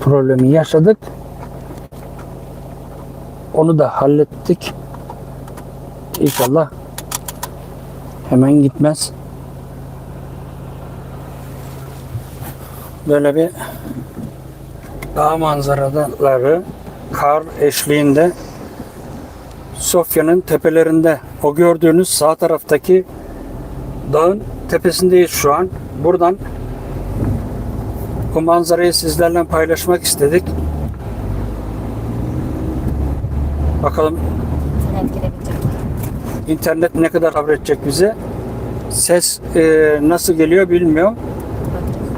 problemi yaşadık. Onu da hallettik. İnşallah hemen gitmez. Böyle bir dağ manzaraları kar eşliğinde Sofya'nın tepelerinde o gördüğünüz sağ taraftaki dağın tepesindeyiz şu an. Buradan bu manzarayı sizlerle paylaşmak istedik. Bakalım İnternet ne kadar sabredecek bize. Ses e, nasıl geliyor bilmiyorum.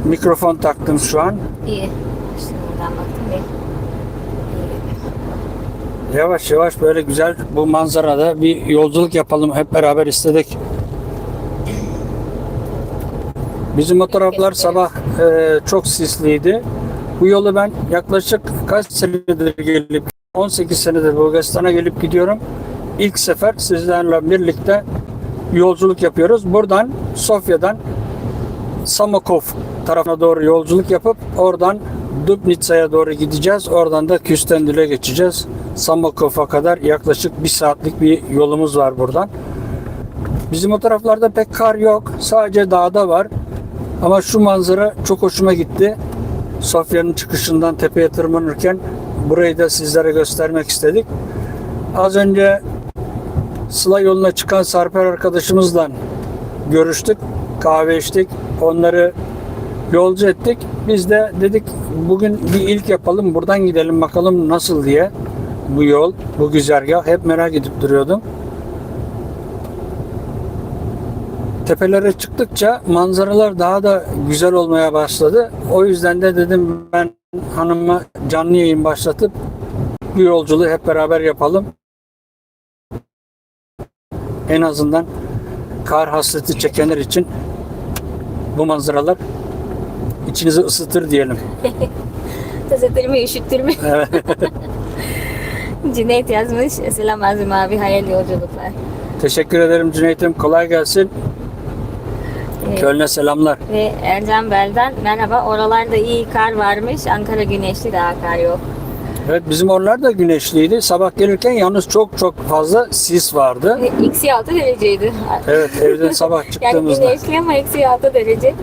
Mikrofon taktım şu an. İyi. Yavaş yavaş böyle güzel bu manzarada bir yolculuk yapalım hep beraber istedik. Bizim o taraflar sabah e, çok sisliydi. Bu yolu ben yaklaşık kaç senedir gelip 18 senedir Bulgaristan'a gelip gidiyorum. İlk sefer sizlerle birlikte yolculuk yapıyoruz. Buradan Sofya'dan Samokov tarafına doğru yolculuk yapıp oradan Dubnica'ya doğru gideceğiz. Oradan da Küstendil'e geçeceğiz. Samokov'a kadar yaklaşık bir saatlik bir yolumuz var buradan. Bizim o taraflarda pek kar yok. Sadece dağda var. Ama şu manzara çok hoşuma gitti. Sofya'nın çıkışından tepeye tırmanırken burayı da sizlere göstermek istedik. Az önce Sıla yoluna çıkan Sarper arkadaşımızla görüştük. Kahve içtik. Onları yolcu ettik. Biz de dedik bugün bir ilk yapalım. Buradan gidelim bakalım nasıl diye. Bu yol, bu güzergah. Hep merak edip duruyordum. Tepelere çıktıkça manzaralar daha da güzel olmaya başladı. O yüzden de dedim ben hanıma canlı yayın başlatıp bu yolculuğu hep beraber yapalım. En azından kar hasreti çekenler için bu manzaralar içinizi ısıtır diyelim. Mi, üşüttür mü? Evet. Cüneyt yazmış. Selam Azim abi, hayal yolculuklar. Teşekkür ederim Cüneyt'im. Kolay gelsin. Evet. Köln'e selamlar. Ve Ercan Bel'den merhaba. Oralarda iyi kar varmış. Ankara güneşli daha kar yok. Evet bizim oralar da güneşliydi. Sabah gelirken yalnız çok çok fazla sis vardı. Ve Eksi 6 dereceydi. Evet evden sabah Yani çıktığımızda. güneşli ama eksi 6 derece.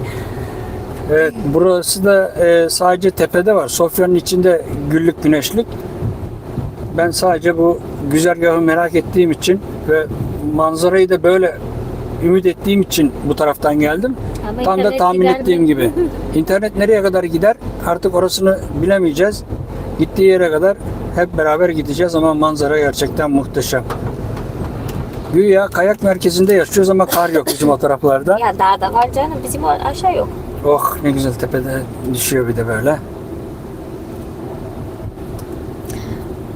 Evet burası da e, sadece tepede var. Sofya'nın içinde güllük güneşlik. Ben sadece bu güzergahı merak ettiğim için ve manzarayı da böyle ümit ettiğim için bu taraftan geldim. Ama Tam da tahmin gider mi? ettiğim gibi. İnternet nereye kadar gider artık orasını bilemeyeceğiz. Gittiği yere kadar hep beraber gideceğiz ama manzara gerçekten muhteşem. Güya kayak merkezinde yaşıyoruz ama kar yok bizim o taraflarda. Ya dağda var canım. Bizim o aşağı yok. Oh ne güzel tepede düşüyor bir de böyle.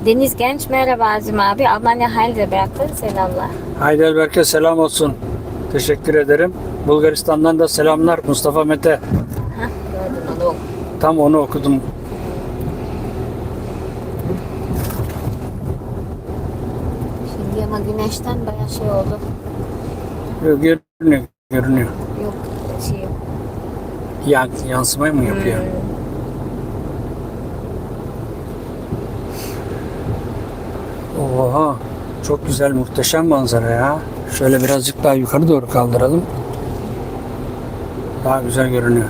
Deniz Genç merhaba Azim abi. Almanya Heidelberg'ten selamlar. Heidelberg'e selam olsun. Teşekkür ederim. Bulgaristan'dan da selamlar Mustafa Mete. Onu. Tam onu okudum. Şimdi ama güneşten bayağı şey oldu. Görünüyor, görünüyor. Yok şey yok. Yan, yansımayı mı yapıyor? Hmm. Oha, çok güzel, muhteşem manzara ya. Şöyle birazcık daha yukarı doğru kaldıralım. Daha güzel görünüyor.